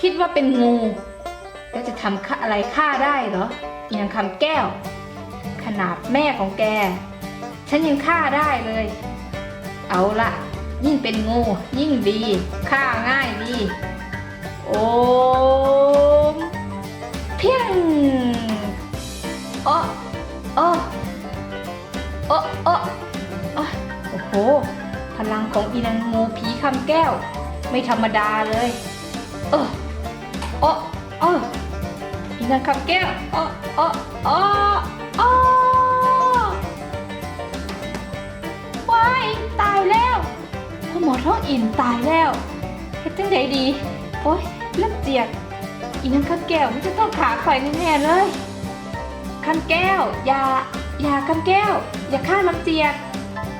คิดว่าเป็นงู แล้วจะทำอะไรฆ่าได้เหรออีนางคำแก้ว ขนาดแม่ของแก ฉันยังฆ่าได้เลย เอาละยิ่งเป็นงู ยิ่งดีฆ่าง่ายดี โอม เพียงโอโอ้โอ้โอ้โอ้โอ้โห พลังของอีนางงูผีคำแก้ว ไม่ธรรมดาเลย เออ โอ้โอ้อีนางคำแก้วโอ้โอ้โอ้โอ้ว้ายตายแล้วพ่อหมอท้องอินตายแล้วเฮ็ดจังไดดี โอ้ยเลือดเจียกอีนางคำแก้วมันจะต้องขาไฟแน่ๆเลยคำแก้ว อย่า อย่าคำแก้ว อย่าฆ่าลำเจียก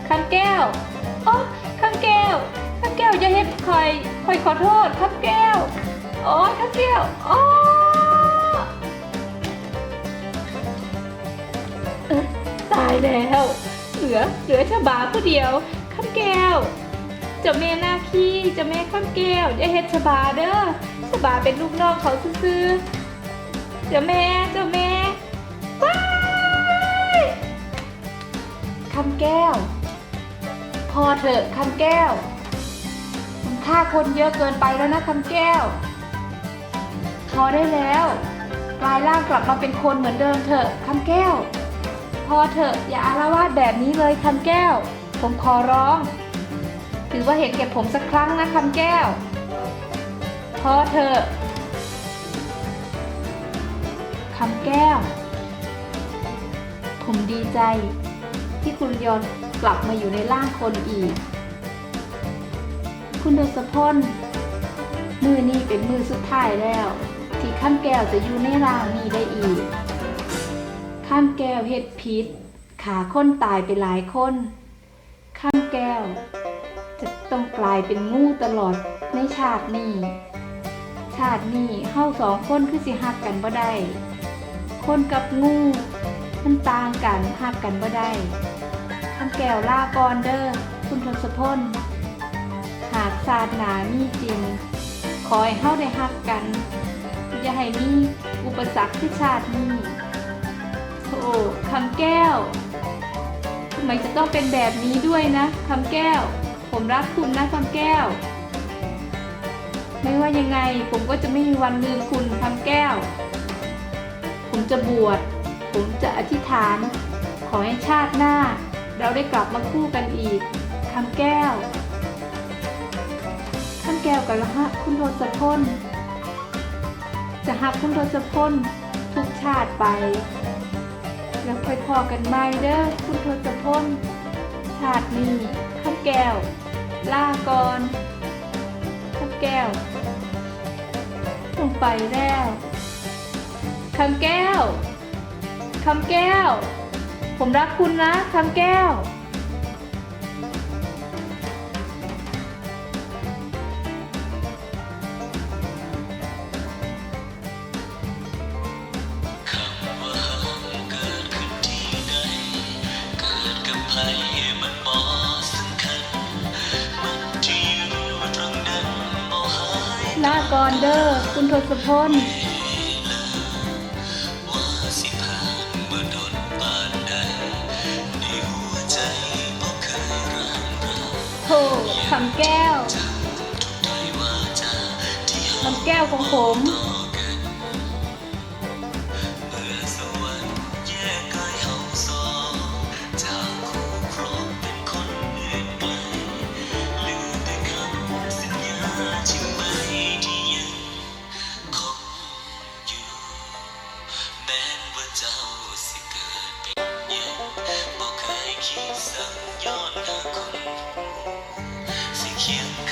คำแก้วโอ้คำแก้วคำแก้วอย่าเฮ็ดคอยคอยขอโทษคำแก้ว โอ้ยคำแก้วโอ้เอ้ยตายแล้ว เหลือเหลือชะบาผู้เดียวคำแก้วเจ้าแม่นาคีเจ้าแม่คำแก้วอย่าเฮ็ดชะบาเด้อชะบาเป็นลูกน้องเขาซื่อๆเจ้าแม่เจ้าแม่ว้ายคำแก้ว พอเถอะคำแก้วคุณฆ่าคนเยอะเกินไปแล้วนะคำแก้ว พอได้แล้วกลายร่างกลับมาเป็นคนเหมือนเดิมเถอะคำแก้ว พอเถอะอย่าอารวาสแบบนี้เลยคำแก้ว ผมขอร้อง ถือว่าเห็นแก่ผมสักครั้งนะคำแก้ว พอเถอะคำแก้ว ผมดีใจ ที่คุณยนกลับมาอยู่ในร่างคนอีก คุณเดชพลมือนี้เป็นมือสุดท้ายแล้ว ที่ข้ามแก้วจะอยู่ในร่างนี้ได้อีก ข้ามแก้วเฮ็ดพิษ ขาค้นตายไปหลายคนข้ามแก้ว จะต้องกลายเป็นงูตลอดในชาตินี้ ชาตินี้เฮาสองคนคือสิหักกันบ่ได้ คนกับงูมันต่างกันหักกันบ่ได้คำแก้วลาก่อนเด้อคุณทศพลหากศาสตร์หนามีจริงขอให้เฮาได้หักกัน อย่าให้มีอุปสรรคที่ชาตินี้โอ้คำแก้วทำไมจะต้องเป็นแบบนี้ด้วยนะคำแก้ว ผมรักคุณนะคำแก้ว ไม่ว่ายังไงผมก็จะไม่มีวันลืมคุณคำแก้ว ผมจะบวชผมจะอธิษฐาน ขอให้ชาติหน้า เราได้กลับมาคู่กันอีกคำแก้วคำแก้วกับละฮะคุณโทศพล จะหักคุณโทศพลทุกชาติไป แล้วค่อยพอกันใหม่เด้อคุณโทศพลชาตินี้ข้ามแก้ว ลาก่อนข้ามแก้วลงไปแล้วคำแก้วคำแก้ว ผมรักคุณนะคำแก้ว ลาก่อนเด้อคุณทศพลว่าสิผ่านเมื่อโดนปานใดในหัวใจบ่เคยร่างเราโธ่คำแก้วทุกถ้อยวาจาที่เฮาคำแก้วของผม you.